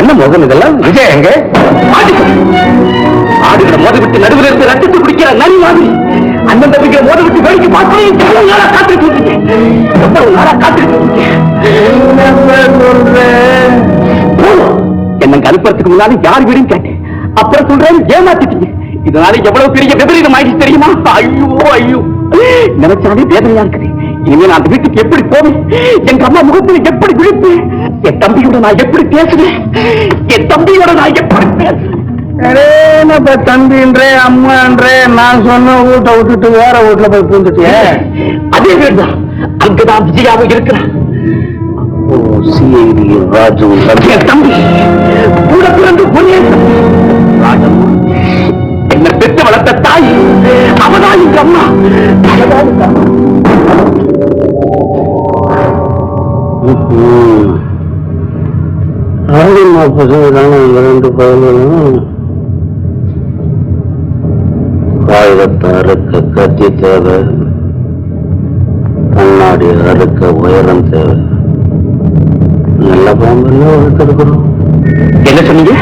என்ன மோகம் இதெல்லாம்? விஜய் எங்க? ஆடுகிற மோத விட்டு நடுவில் இருந்து ரத்தத்தை குடிக்கிற நரி மாதிரி அண்ணன் தம்பிக்கிற மோத விட்டு வேடிக்கை பார்த்து எவ்வளவு நாளா காத்துட்டு இருக்கீங்க எவ்வளவு நாளா காத்துட்டு என்ன அனுப்புறதுக்கு முன்னாடி யார் வீடும் கேட்டேன். அப்புறம் சொல்றேன் ஏமாத்திட்டீங்க. இதனால எவ்வளவு பெரிய விபரீதம் ஆயிடுச்சு தெரியுமா? ஐயோ ஐயோ. நினைச்சாலே வேதனையா இருக்குது. இனிமே நான் அந்த வீட்டுக்கு எப்படி போவேன்? எங்க அம்மா முகத்தில் எப்படி விழிப்பேன்? என் தம்பியோட நான் எப்படி பேசுவேன்? என் தம்பியோட நான் எப்படி பேசுவேன்? என்னப்பா தம்பின்றே அம்மான்றே நான் சொன்ன வீட்டை விட்டுட்டு வேற வீட்டுல போய் பூந்துட்டியே? அதே வீடுதான். அங்கதான் விஜயாவும் இருக்கிறான். சிஐடி ராஜு தம்பி. கூட பிறந்து ஒரே. ராஜம்மா என்ன பெற்று வளர்த்த தாய் அவதான் எங்க அம்மா. ஆடிமா பசங்க தானே இந்த ரெண்டு பயிலும் காகிதத்தை அறுக்க கத்தி தேவை கண்ணாடி அறுக்க உயரம் தேவை. நல்ல பாம்புன்னு இருக்கிறோம் என்ன சொன்னீங்க?